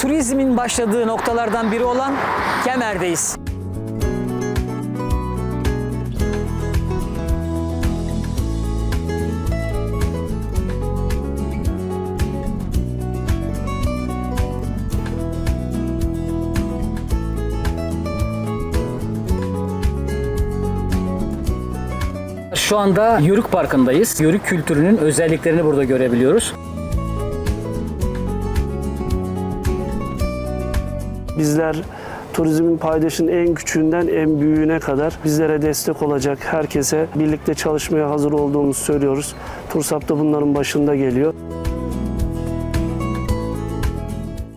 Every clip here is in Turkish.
turizmin başladığı noktalardan biri olan Kemer'deyiz. Şu anda Yörük Parkı'ndayız. Yörük kültürünün özelliklerini burada görebiliyoruz. Bizler turizmin paydaşının en küçüğünden en büyüğüne kadar bizlere destek olacak herkese birlikte çalışmaya hazır olduğumuzu söylüyoruz. Tursap da bunların başında geliyor.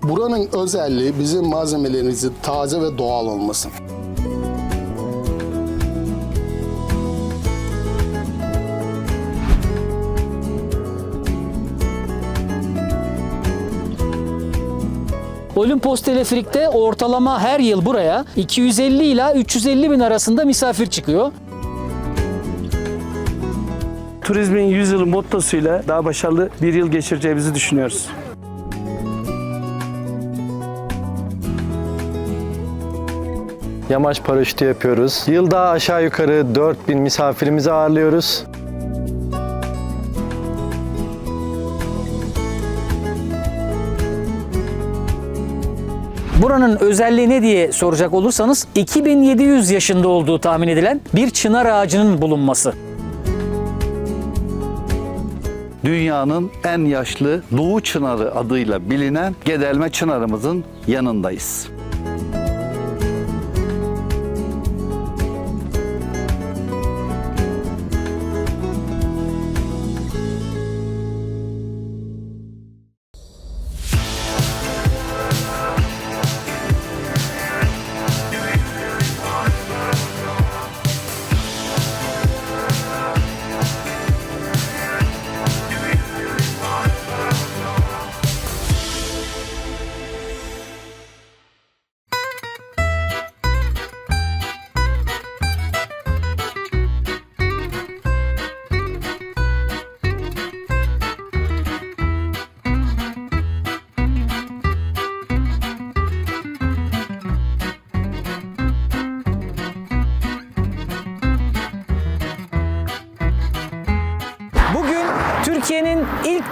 Buranın özelliği bizim malzemelerimizin taze ve doğal olması. Olimpos Teleferik'te ortalama her yıl buraya 250 ila 350 bin arasında misafir çıkıyor. Turizmin 100 yılı mottosuyla daha başarılı bir yıl geçireceğimizi düşünüyoruz. Yamaç paraşütü yapıyoruz. Yılda aşağı yukarı 4000 misafirimizi ağırlıyoruz. Buranın özelliği ne diye soracak olursanız 2700 yaşında olduğu tahmin edilen bir çınar ağacının bulunması. dünyanın en yaşlı Doğu Çınarı adıyla bilinen Gedelme Çınarımızın yanındayız.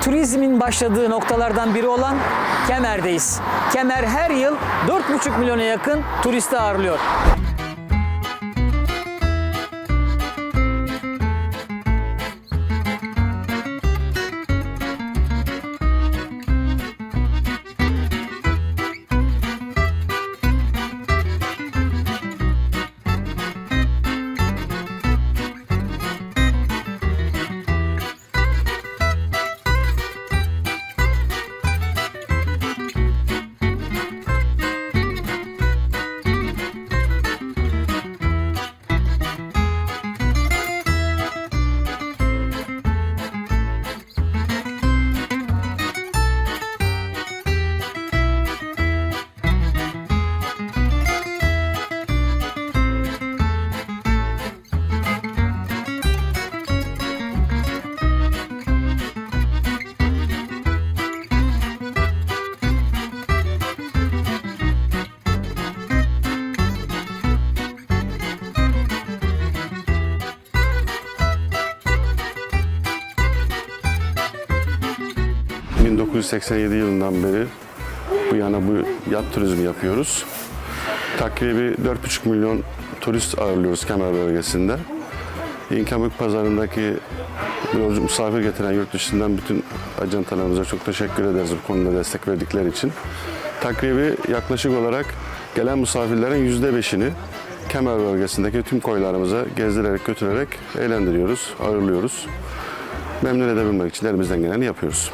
Turizmin başladığı noktalardan biri olan Kemer'deyiz. Kemer her yıl 4,5 milyona yakın turisti ağırlıyor. 1987 yılından beri bu yana bu yat turizmi yapıyoruz. Takribi 4,5 milyon turist ağırlıyoruz Kemer bölgesinde. İnkabık pazarındaki yolcu misafir getiren yurt dışından bütün ajantalarımıza çok teşekkür ederiz bu konuda destek verdikleri için. Takribi yaklaşık olarak gelen misafirlerin yüzde beşini Kemer bölgesindeki tüm koylarımıza gezdirerek götürerek eğlendiriyoruz, ağırlıyoruz. Memnun edebilmek için elimizden geleni yapıyoruz.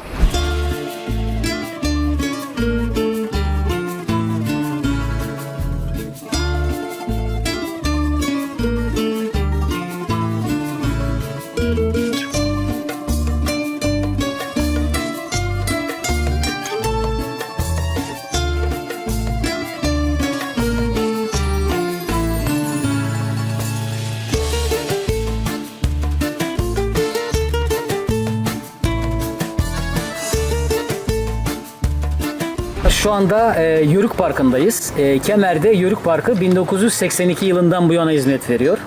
Anda e, Yörük Parkı'ndayız. E, Kemer'de Yörük Parkı 1982 yılından bu yana hizmet veriyor.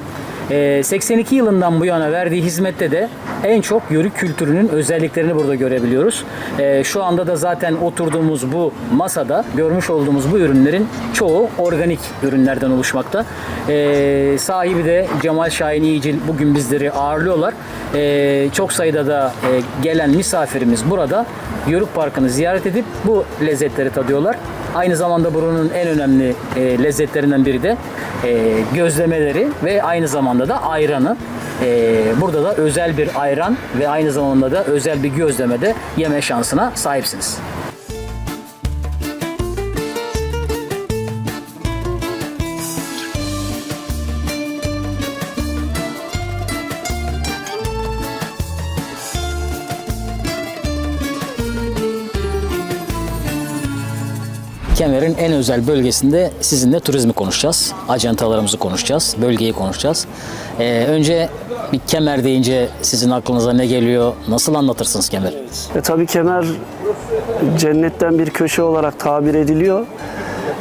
E, 82 yılından bu yana verdiği hizmette de en çok Yörük kültürünün özelliklerini burada görebiliyoruz. E, şu anda da zaten oturduğumuz bu masada görmüş olduğumuz bu ürünlerin çoğu organik ürünlerden oluşmakta. E, sahibi de Cemal Şahin İyicil bugün bizleri ağırlıyorlar. E, çok sayıda da e, gelen misafirimiz burada Yörük Parkı'nı ziyaret edip bu lezzetleri tadıyorlar. Aynı zamanda buranın en önemli e, lezzetlerinden biri de e, gözlemeleri ve aynı zamanda da ayranı. E, burada da özel bir ayran ve aynı zamanda da özel bir gözleme de yeme şansına sahipsiniz. Kemer'in en özel bölgesinde sizinle turizmi konuşacağız. Ajantalarımızı konuşacağız. Bölgeyi konuşacağız. Ee, önce bir Kemer deyince sizin aklınıza ne geliyor? Nasıl anlatırsınız Kemer? E, tabii kemer cennetten bir köşe olarak tabir ediliyor.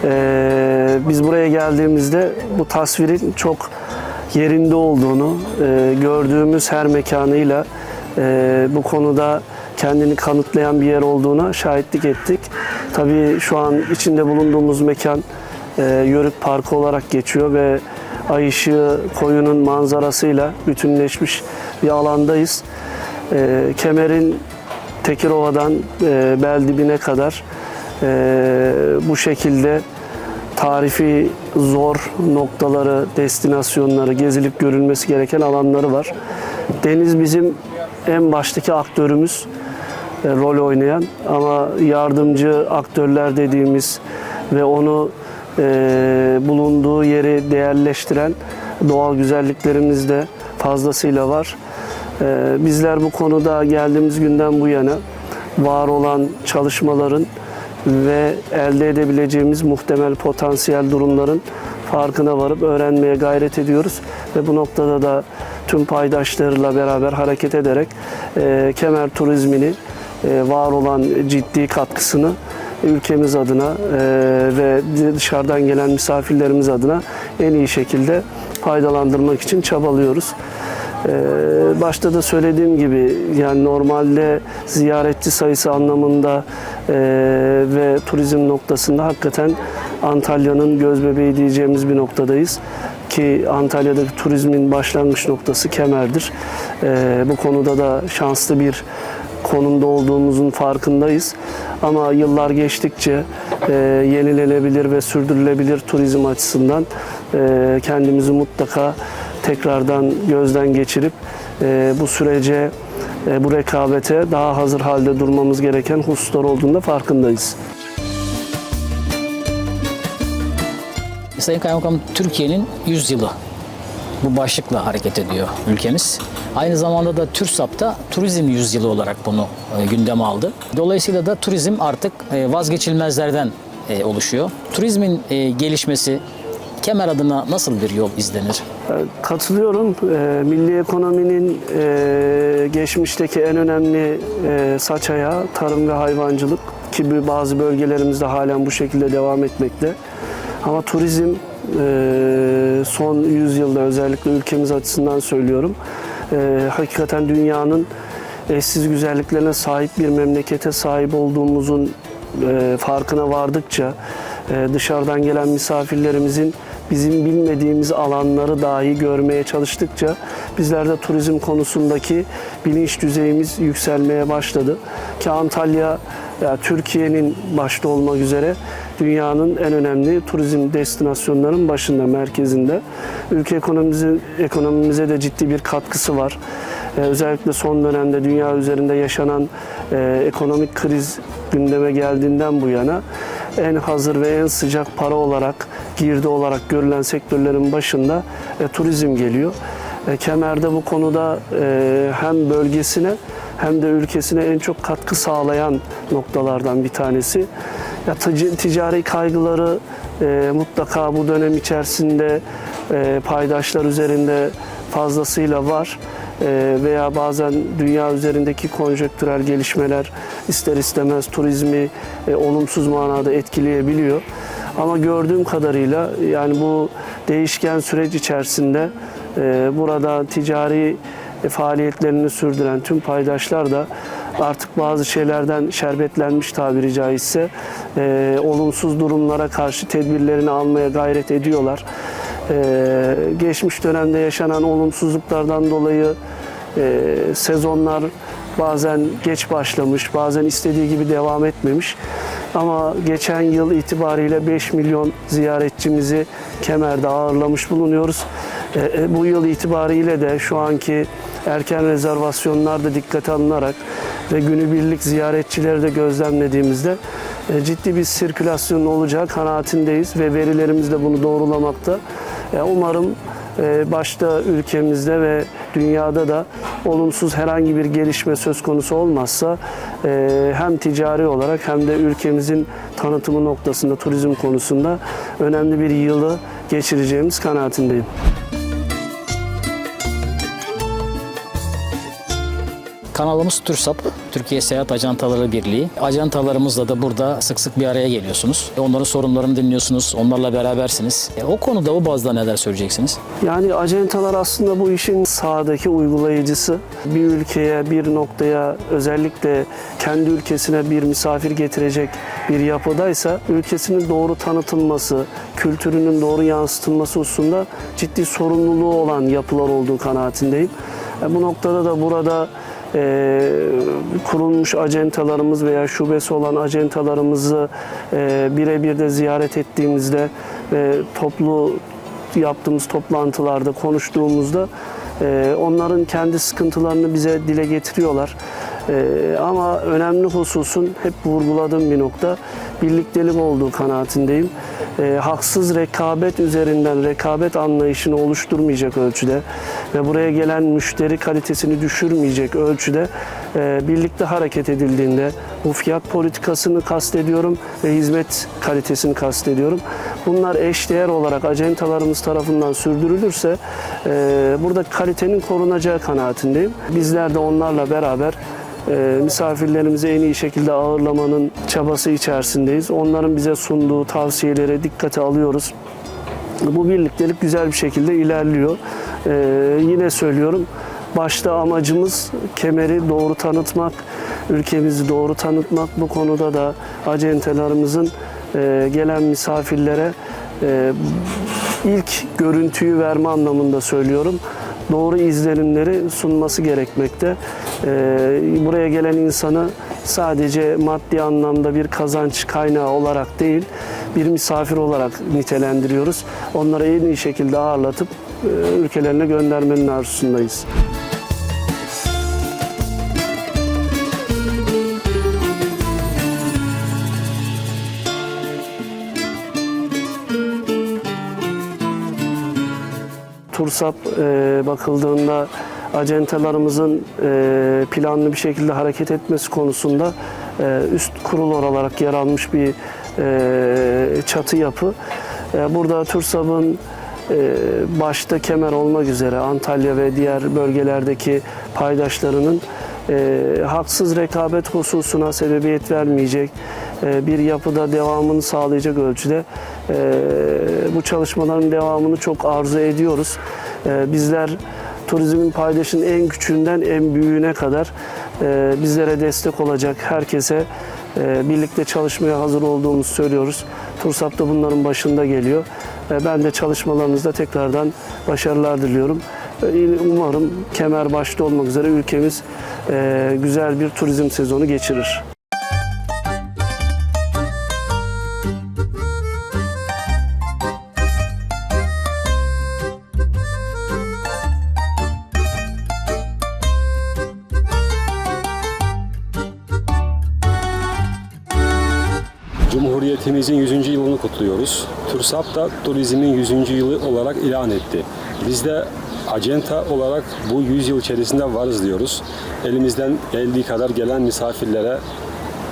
E, biz buraya geldiğimizde bu tasvirin çok yerinde olduğunu e, gördüğümüz her mekanıyla e, bu konuda kendini kanıtlayan bir yer olduğuna şahitlik ettik. Tabii şu an içinde bulunduğumuz mekan e, Yörük Parkı olarak geçiyor ve ay ışığı koyunun manzarasıyla bütünleşmiş bir alandayız. E, Kemer'in Tekirova'dan e, Beldibine kadar e, bu şekilde tarifi zor noktaları, destinasyonları, gezilip görülmesi gereken alanları var. Deniz bizim en baştaki aktörümüz, rol oynayan ama yardımcı aktörler dediğimiz ve onu e, bulunduğu yeri değerleştiren doğal güzelliklerimiz de fazlasıyla var. Ee, Bizler bu konuda geldiğimiz günden bu yana var olan çalışmaların ve elde edebileceğimiz muhtemel potansiyel durumların farkına varıp öğrenmeye gayret ediyoruz. Ve bu noktada da tüm paydaşlarıyla beraber hareket ederek e, kemer turizmini e, var olan ciddi katkısını ülkemiz adına e, ve dışarıdan gelen misafirlerimiz adına en iyi şekilde faydalandırmak için çabalıyoruz. Ee, başta da söylediğim gibi yani normalde ziyaretçi sayısı anlamında e, ve turizm noktasında hakikaten Antalya'nın göz bebeği diyeceğimiz bir noktadayız ki Antalya'daki turizmin başlangıç noktası Kemer'dir. Bu konuda da şanslı bir konumda olduğumuzun farkındayız. Ama yıllar geçtikçe e, yenilenebilir ve sürdürülebilir turizm açısından e, kendimizi mutlaka tekrardan gözden geçirip e, bu sürece, e, bu rekabete daha hazır halde durmamız gereken hususlar olduğunda farkındayız. Sayın Kaymakam Türkiye'nin 100 yılı bu başlıkla hareket ediyor ülkemiz. Aynı zamanda da TÜRSAP'ta turizm yüzyılı olarak bunu e, gündeme aldı. Dolayısıyla da turizm artık e, vazgeçilmezlerden e, oluşuyor. Turizmin gelişmesi Kemer adına nasıl bir yol izlenir? Katılıyorum. Milli ekonominin geçmişteki en önemli saç ayağı tarım ve hayvancılık ki bazı bölgelerimizde halen bu şekilde devam etmekte. Ama turizm son 100 yılda özellikle ülkemiz açısından söylüyorum. E, hakikaten dünyanın eşsiz güzelliklerine sahip bir memlekete sahip olduğumuzun e, farkına vardıkça e, dışarıdan gelen misafirlerimizin bizim bilmediğimiz alanları dahi görmeye çalıştıkça bizler de turizm konusundaki bilinç düzeyimiz yükselmeye başladı. Ki Antalya ya Türkiye'nin başta olmak üzere dünyanın en önemli turizm destinasyonlarının başında, merkezinde. Ülke ekonomimize, ekonomimize de ciddi bir katkısı var. Ee, özellikle son dönemde dünya üzerinde yaşanan e, ekonomik kriz gündeme geldiğinden bu yana en hazır ve en sıcak para olarak, girdi olarak görülen sektörlerin başında e, turizm geliyor. E, Kemer'de bu konuda e, hem bölgesine hem de ülkesine en çok katkı sağlayan noktalardan bir tanesi. Ya tic- ticari kaygıları e, mutlaka bu dönem içerisinde e, paydaşlar üzerinde fazlasıyla var. e, veya bazen dünya üzerindeki konjonktürel gelişmeler ister istemez turizmi e, olumsuz manada etkileyebiliyor. Ama gördüğüm kadarıyla yani bu değişken süreç içerisinde e, burada ticari faaliyetlerini sürdüren tüm paydaşlar da artık bazı şeylerden şerbetlenmiş tabiri caizse e, olumsuz durumlara karşı tedbirlerini almaya gayret ediyorlar. E, geçmiş dönemde yaşanan olumsuzluklardan dolayı e, sezonlar bazen geç başlamış, bazen istediği gibi devam etmemiş. Ama geçen yıl itibariyle 5 milyon ziyaretçimizi Kemer'de ağırlamış bulunuyoruz. E, e, bu yıl itibariyle de şu anki erken rezervasyonlar da dikkate alınarak ve günübirlik ziyaretçileri de gözlemlediğimizde e, ciddi bir sirkülasyon olacağı kanaatindeyiz ve verilerimiz de bunu doğrulamakta. E, Umarım e, başta ülkemizde ve dünyada da olumsuz herhangi bir gelişme söz konusu olmazsa hem ticari olarak hem de ülkemizin tanıtımı noktasında turizm konusunda önemli bir yılı geçireceğimiz kanaatindeyim. Kanalımız TÜRSAP, Türkiye Seyahat Ajantaları Birliği. Ajantalarımızla da burada sık sık bir araya geliyorsunuz. E, Onların sorunlarını dinliyorsunuz, onlarla berabersiniz. E, O konuda bu bazda neler söyleyeceksiniz? Yani acentalar aslında bu işin sahadaki uygulayıcısı. Bir ülkeye, bir noktaya özellikle kendi ülkesine bir misafir getirecek bir yapıdaysa ülkesinin doğru tanıtılması, kültürünün doğru yansıtılması hususunda ciddi sorumluluğu olan yapılar olduğu kanaatindeyim. E, Bu noktada da burada e, kurulmuş acentalarımız veya şubesi olan acentalarımızı e, birebir de ziyaret ettiğimizde ve toplu yaptığımız toplantılarda konuştuğumuzda e, onların kendi sıkıntılarını bize dile getiriyorlar. E, ama önemli hususun hep vurguladığım bir nokta birliktelik olduğu kanaatindeyim. E, haksız rekabet üzerinden rekabet anlayışını oluşturmayacak ölçüde ve buraya gelen müşteri kalitesini düşürmeyecek ölçüde e, birlikte hareket edildiğinde bu fiyat politikasını kastediyorum ve hizmet kalitesini kastediyorum. Bunlar eşdeğer olarak acentalarımız tarafından sürdürülürse e, burada kalitenin korunacağı kanaatindeyim. Bizler de onlarla beraber misafirlerimizi en iyi şekilde ağırlamanın çabası içerisindeyiz. Onların bize sunduğu tavsiyeleri dikkate alıyoruz. Bu birliktelik güzel bir şekilde ilerliyor. E, yine söylüyorum, başta amacımız kemeri doğru tanıtmak, ülkemizi doğru tanıtmak. Bu konuda da acentalarımızın e, gelen misafirlere e, ilk görüntüyü verme anlamında söylüyorum. Doğru izlenimleri sunması gerekmekte. E, buraya gelen insanı sadece maddi anlamda bir kazanç kaynağı olarak değil, bir misafir olarak nitelendiriyoruz. Onları en iyi şekilde ağırlatıp e, ülkelerine göndermenin arzusundayız. Tursap e, bakıldığında acentalarımızın e, planlı bir şekilde hareket etmesi konusunda e, üst kurul olarak yer almış bir e, çatı yapı. E, burada Tursap'ın e, başta Kemer olmak üzere Antalya ve diğer bölgelerdeki paydaşlarının e, haksız rekabet hususuna sebebiyet vermeyecek bir yapıda devamını sağlayacak ölçüde e, bu çalışmaların devamını çok arzu ediyoruz. E, bizler turizmin paydaşının en küçüğünden en büyüğüne kadar e, bizlere destek olacak herkese e, birlikte çalışmaya hazır olduğumuzu söylüyoruz. Tursap da bunların başında geliyor. E, ben de çalışmalarınızda tekrardan başarılar diliyorum. E, Umarım kemer başta olmak üzere ülkemiz e, güzel bir turizm sezonu geçirir. Cumhuriyetimizin 100. yılını kutluyoruz. TÜRSAP da turizmin 100. yılı olarak ilan etti. Biz de acenta olarak bu 100 yıl içerisinde varız diyoruz. Elimizden geldiği kadar gelen misafirlere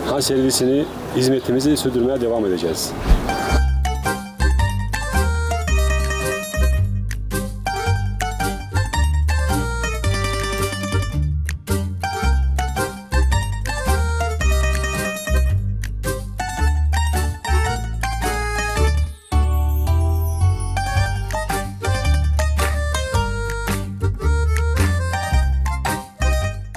han servisini, hizmetimizi sürdürmeye devam edeceğiz.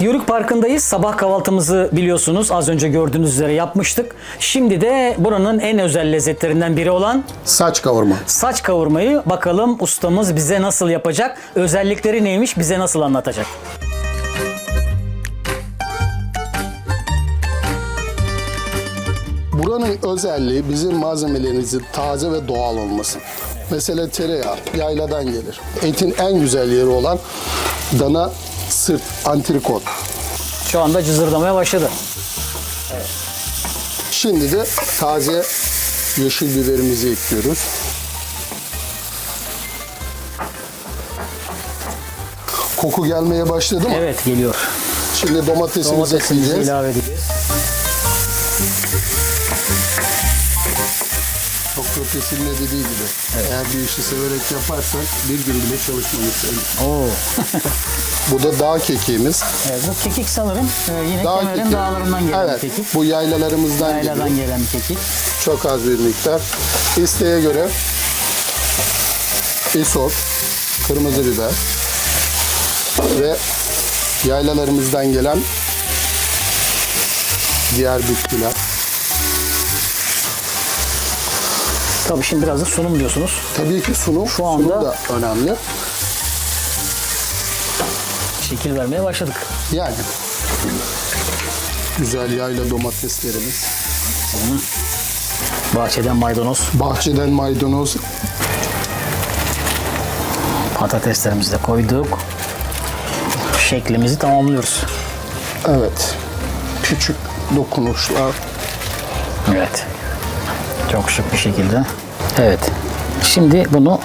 Yörük Parkı'ndayız. Sabah kahvaltımızı biliyorsunuz az önce gördüğünüz üzere yapmıştık. Şimdi de buranın en özel lezzetlerinden biri olan Saç kavurma. saç kavurmayı bakalım ustamız bize nasıl yapacak? Özellikleri neymiş bize nasıl anlatacak? Buranın özelliği bizim malzemelerimizin taze ve doğal olması. Mesela tereyağı yayladan gelir. Etin en güzel yeri olan dana sırt, antrikot. Şu anda cızırdamaya başladı. Şimdi de taze yeşil biberimizi ekliyoruz. Koku gelmeye başladı mı? Evet geliyor. Şimdi domatesimizi Domatesimizi ekleyeceğiz. ilave edeceğiz. Çok profesyonel dediği gibi. Eğer bir işi severek yaparsan bir gün bile çalışmamış. Oo. Bu da dağ kekiğimiz. Evet, bu kekik sanırım e, yine Dağ kemerin kekiği. dağlarından gelen evet, kekik. Bu yaylalarımızdan Yayladan geliyor. gelen kekik. Çok az bir miktar. İsteğe göre isot, kırmızı biber ve yaylalarımızdan gelen diğer bitkiler. Tabii şimdi biraz da sunum diyorsunuz. Tabii ki sunum, Şu anda- sunum da önemli. Şekil vermeye başladık. Yani güzel yayla domateslerimiz, Bahçeden maydanoz, bahçeden maydanoz, patateslerimizi de koyduk. Şeklimizi tamamlıyoruz. evet küçük dokunuşlar. Evet. Çok şık bir şekilde. Evet. Şimdi bunu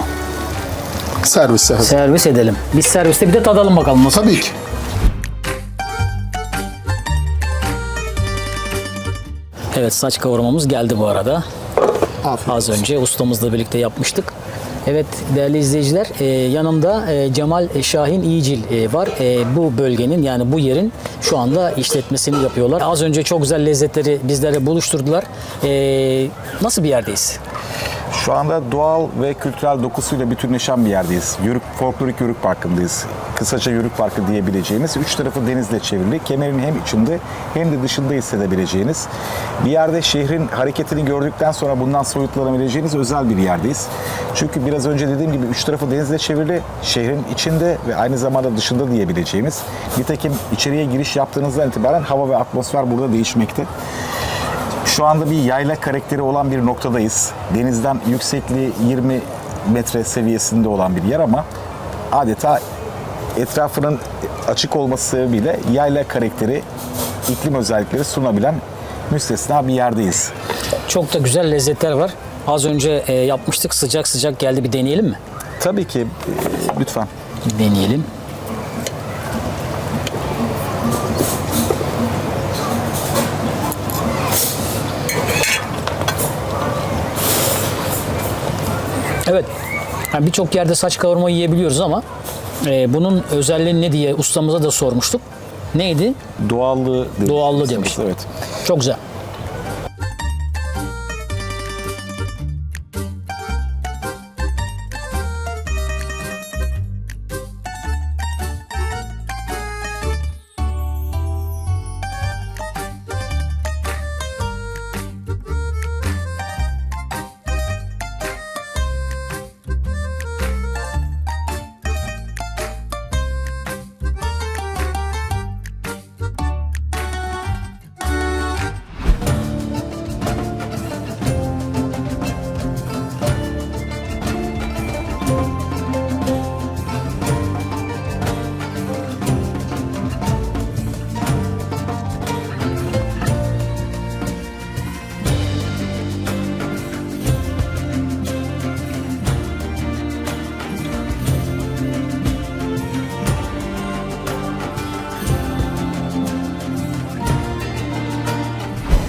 Servise hazır. servis edelim. Biz serviste bir de tadalım bakalım nasıl. Tabii ki. Evet saç kavurmamız geldi bu arada. Afiyet Az olsun. önce ustamızla birlikte yapmıştık. Evet değerli izleyiciler e, yanımda e, Cemal Şahin İyicil e, var. E, bu bölgenin yani bu yerin şu anda işletmesini yapıyorlar. Az önce çok güzel lezzetleri bizlere buluşturdular. E, nasıl bir yerdeyiz? Şu anda doğal ve kültürel dokusuyla bütünleşen bir yerdeyiz. Yörük, folklorik Yörük Parkı'ndayız. Kısaca Yörük Parkı diyebileceğimiz. Üç tarafı denizle çevrili. Kemerin hem içinde hem de dışında hissedebileceğiniz. Bir yerde şehrin hareketini gördükten sonra bundan soyutlanabileceğiniz özel bir yerdeyiz. Çünkü biraz önce dediğim gibi üç tarafı denizle çevrili. Şehrin içinde ve aynı zamanda dışında diyebileceğimiz. Nitekim içeriye giriş yaptığınızdan itibaren hava ve atmosfer burada değişmekte. Şu anda bir yayla karakteri olan bir noktadayız. Denizden yüksekliği 20 metre seviyesinde olan bir yer ama adeta etrafının açık olması sebebiyle yayla karakteri, iklim özellikleri sunabilen müstesna bir yerdeyiz. Çok da güzel lezzetler var. Az önce e, yapmıştık sıcak sıcak geldi bir deneyelim mi? Tabii ki e, lütfen. Deneyelim. Yani Birçok yerde saç kavurma yiyebiliyoruz ama e, bunun özelliği ne diye ustamıza da sormuştuk. Neydi? Doğallığı demiş. Doğallığı demiş. Evet. Çok güzel.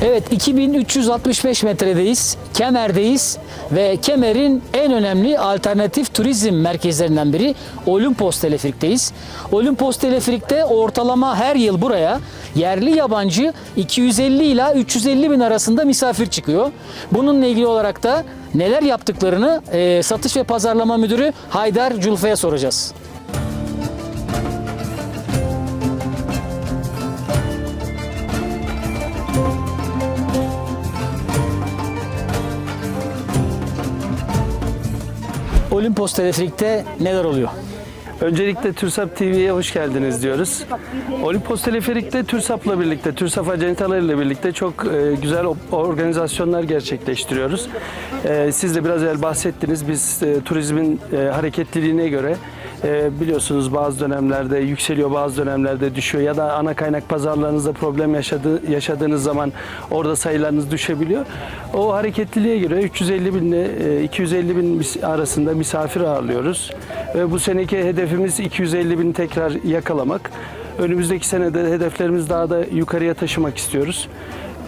Evet 2365 metredeyiz. Kemer'deyiz ve Kemer'in en önemli alternatif turizm merkezlerinden biri Olimpos Teleferik'teyiz. Olimpos Teleferik'te ortalama her yıl buraya yerli yabancı 250 ila 350 bin arasında misafir çıkıyor. Bununla ilgili olarak da neler yaptıklarını e, satış ve pazarlama müdürü Haydar Culfa'ya soracağız. Olimpos Teleferik'te neler oluyor? Öncelikle TÜRSAP TV'ye hoş geldiniz diyoruz. Olimpos Teleferik'te TÜRSAP'la birlikte, TÜRSAP acentalarıyla birlikte çok e, güzel organizasyonlar gerçekleştiriyoruz. E, siz de biraz evvel bahsettiniz. Biz e, turizmin hareketliliğine göre e, biliyorsunuz bazı dönemlerde yükseliyor, bazı dönemlerde düşüyor ya da ana kaynak pazarlarınızda problem yaşadığı, yaşadığınız zaman orada sayılarınız düşebiliyor. O hareketliliğe göre 350 bin ile e, 250 bin mis- arasında misafir ağırlıyoruz. Ve bu seneki hedefimiz 250 bin tekrar yakalamak. Önümüzdeki senede hedeflerimiz daha da yukarıya taşımak istiyoruz.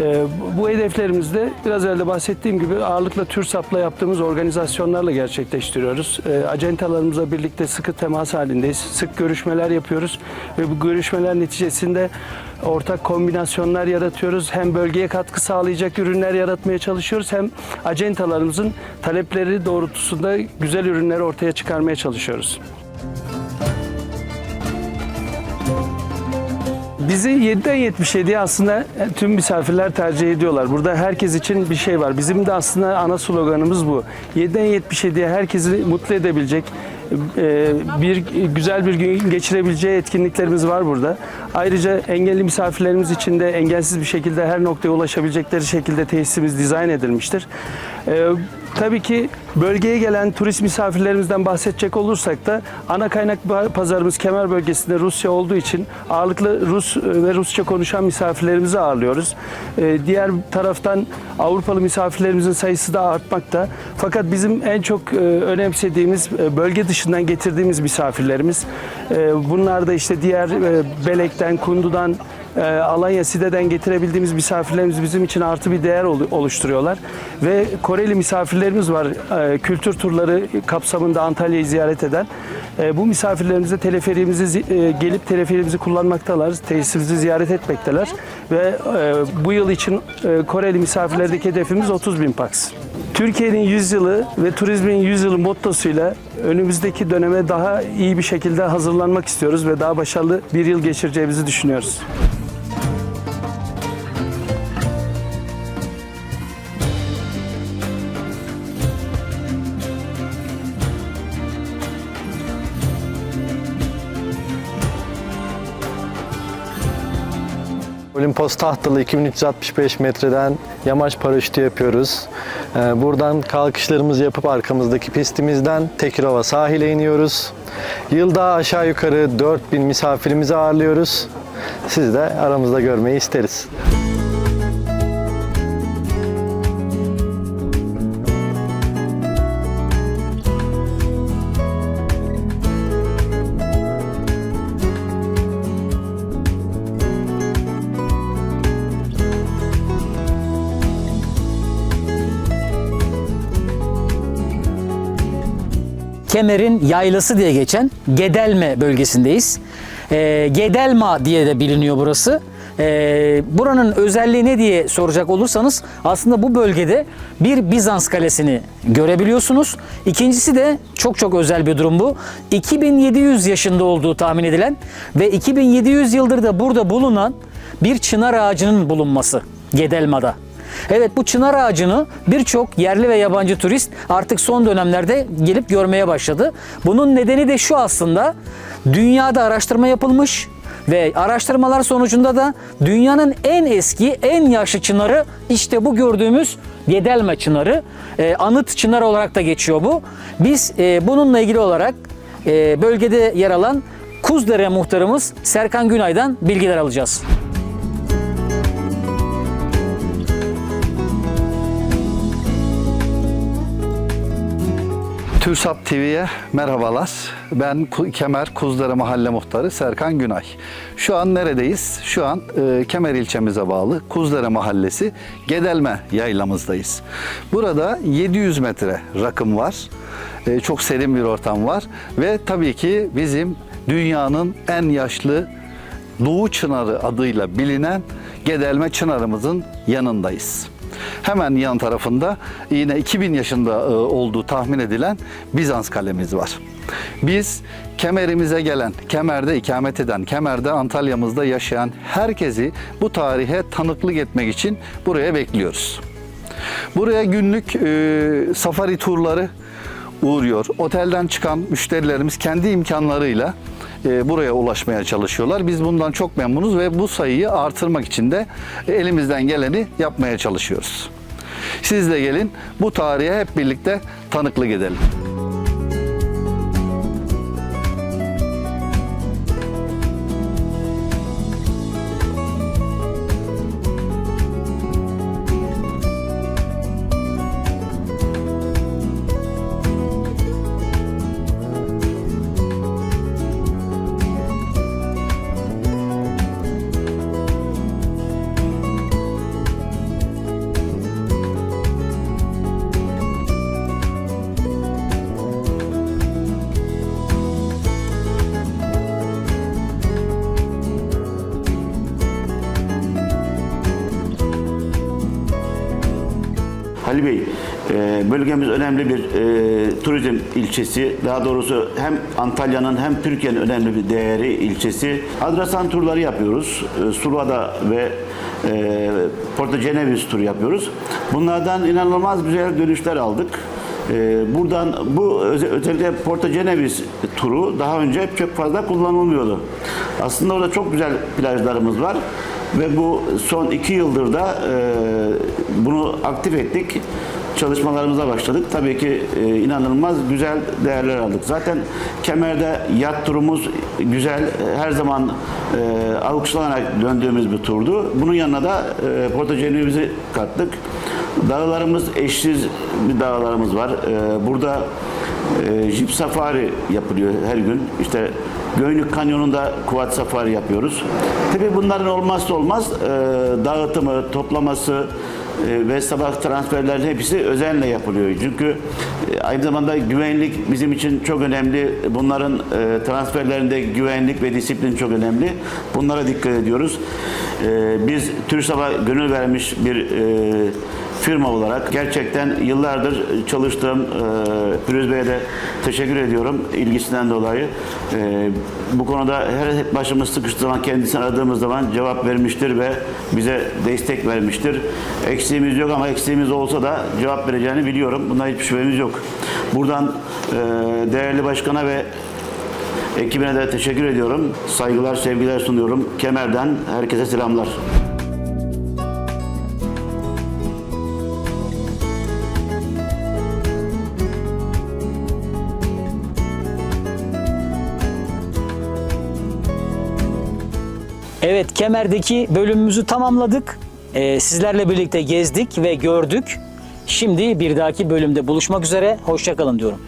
Ee, bu- hedeflerimizde biraz evvel de bahsettiğim gibi ağırlıkla TÜRSAP'la yaptığımız organizasyonlarla gerçekleştiriyoruz. Ee, Acentalarımızla birlikte sıkı temas halindeyiz. Sık görüşmeler yapıyoruz ve bu görüşmeler neticesinde ortak kombinasyonlar yaratıyoruz. Hem bölgeye katkı sağlayacak ürünler yaratmaya çalışıyoruz hem acentalarımızın talepleri doğrultusunda güzel ürünler ortaya çıkarmaya çalışıyoruz. Bizi 7'den 77'ye aslında tüm misafirler tercih ediyorlar. Burada herkes için bir şey var. Bizim de aslında ana sloganımız bu. 7'den 77'ye herkesi mutlu edebilecek, e, bir güzel bir gün geçirebileceği etkinliklerimiz var burada. Ayrıca engelli misafirlerimiz için de engelsiz bir şekilde her noktaya ulaşabilecekleri şekilde tesisimiz dizayn edilmiştir. E, Tabii ki bölgeye gelen turist misafirlerimizden bahsedecek olursak da ana kaynak pazarımız kemer bölgesinde Rusya olduğu için ağırlıklı Rus e, ve Rusça konuşan misafirlerimizi ağırlıyoruz. Diğer taraftan Avrupalı misafirlerimizin sayısı da artmakta. Fakat bizim en çok e, önemsediğimiz e, bölge dışından getirdiğimiz misafirlerimiz. E, Bunlar da işte diğer e, Belek'ten, Kundu'dan, e, Alanya Side'den getirebildiğimiz misafirlerimiz bizim için artı bir değer olu- oluşturuyorlar. Ve Koreli misafirlerimiz var e, kültür turları kapsamında Antalya'yı ziyaret eden. Bu misafirlerimiz de teleferiğimizi zi- e, gelip teleferiğimizi kullanmaktalar. Tesisimizi ziyaret etmekteler. Ve bu yıl için Koreli misafirlerdeki hedefimiz 30 bin pax. Türkiye'nin 100 yılı ve turizmin 100 yılı mottosuyla önümüzdeki döneme daha iyi bir şekilde hazırlanmak istiyoruz ve daha başarılı bir yıl geçireceğimizi düşünüyoruz. Olimpos tahtalı 2365 metreden yamaç paraşütü yapıyoruz. Ee, Buradan kalkışlarımızı yapıp arkamızdaki pistimizden Tekirova sahile iniyoruz. Yılda aşağı yukarı 4000 misafirimizi ağırlıyoruz. Sizi de aramızda görmeyi isteriz. Kemer'in yaylası diye geçen Gedelme bölgesindeyiz. Ee, Gedelma diye de biliniyor burası. Ee, buranın özelliği ne diye soracak olursanız aslında bu bölgede bir Bizans kalesini görebiliyorsunuz. İkincisi de çok çok özel bir durum bu. 2700 yaşında olduğu tahmin edilen ve 2700 yıldır da burada bulunan bir çınar ağacının bulunması Gedelma'da. Evet bu çınar ağacını birçok yerli ve yabancı turist artık son dönemlerde gelip görmeye başladı. Bunun nedeni de şu aslında dünyada araştırma yapılmış ve araştırmalar sonucunda da dünyanın en eski, en yaşlı çınarı işte bu gördüğümüz Gedelme çınarı. Ee, anıt çınar olarak da geçiyor bu. Biz e, bununla ilgili olarak e, bölgede yer alan Kuzdere muhtarımız Serkan Günay'dan bilgiler alacağız. TÜRSAP TV'ye merhabalar. Ben Kemer Kuzdere Mahalle Muhtarı Serkan Günay. Şu an neredeyiz? Şu an e, Kemer ilçemize bağlı Kuzdere Mahallesi Gedelme yaylamızdayız. Burada 700 metre rakım var. E, çok serin bir ortam var ve tabii ki bizim dünyanın en yaşlı Doğu Çınarı adıyla bilinen Gedelme Çınarımızın yanındayız. Hemen yan tarafında yine 2000 yaşında e, olduğu tahmin edilen Bizans kalemiz var. Biz kemerimize gelen, kemerde ikamet eden, kemerde Antalya'mızda yaşayan herkesi bu tarihe tanıklık etmek için buraya bekliyoruz. Buraya günlük e, safari turları, uğruyor. Otelden çıkan müşterilerimiz kendi imkanlarıyla e, buraya ulaşmaya çalışıyorlar. Biz bundan çok memnunuz ve bu sayıyı artırmak için de elimizden geleni yapmaya çalışıyoruz. Siz de gelin bu tarihe hep birlikte tanıklık edelim. Bölgemiz önemli bir e, turizm ilçesi. Daha doğrusu hem Antalya'nın hem Türkiye'nin önemli bir değeri ilçesi. Adrasan turları yapıyoruz. E, Sulvada ve e, Porto Genevis turu yapıyoruz. Bunlardan inanılmaz güzel dönüşler aldık. E, buradan bu öze- özellikle Porto Genevis turu daha önce çok fazla kullanılmıyordu. Aslında orada çok güzel plajlarımız var. Ve bu son iki yıldır da e, bunu aktif ettik. Çalışmalarımıza başladık. Tabii ki e, inanılmaz güzel değerler aldık. Zaten Kemer'de yat turumuz güzel. Her zaman e, alkışlanarak döndüğümüz bir turdu. Bunun yanına da e, Porto Geneviz'i kattık. Dağlarımız eşsiz bir dağlarımız var. E, burada e, jip safari yapılıyor her gün. İşte Göynük Kanyonu'nda quad safari yapıyoruz. Tabii bunların olmazsa olmaz e, dağıtımı, toplaması e, ve sabah transferlerin hepsi özenle yapılıyor. Çünkü e, aynı zamanda güvenlik bizim için çok önemli. Bunların e, transferlerinde güvenlik ve disiplin çok önemli. Bunlara dikkat ediyoruz. E, biz TÜRSAV'a gönül vermiş bir e, firma olarak gerçekten yıllardır çalıştığım e, Firuz Bey'e de teşekkür ediyorum ilgisinden dolayı. E, bu konuda her başımız sıkıştığı zaman kendisini aradığımız zaman cevap vermiştir ve bize destek vermiştir. Eksiğimiz yok ama eksiğimiz olsa da cevap vereceğini biliyorum. Bunda hiçbir şüphemiz yok. Buradan e, değerli başkana ve ekibine de teşekkür ediyorum. Saygılar, sevgiler sunuyorum. Kemer'den herkese selamlar. Evet, Kemer'deki bölümümüzü tamamladık. Ee, sizlerle birlikte gezdik ve gördük. Şimdi bir dahaki bölümde buluşmak üzere. Hoşçakalın diyorum.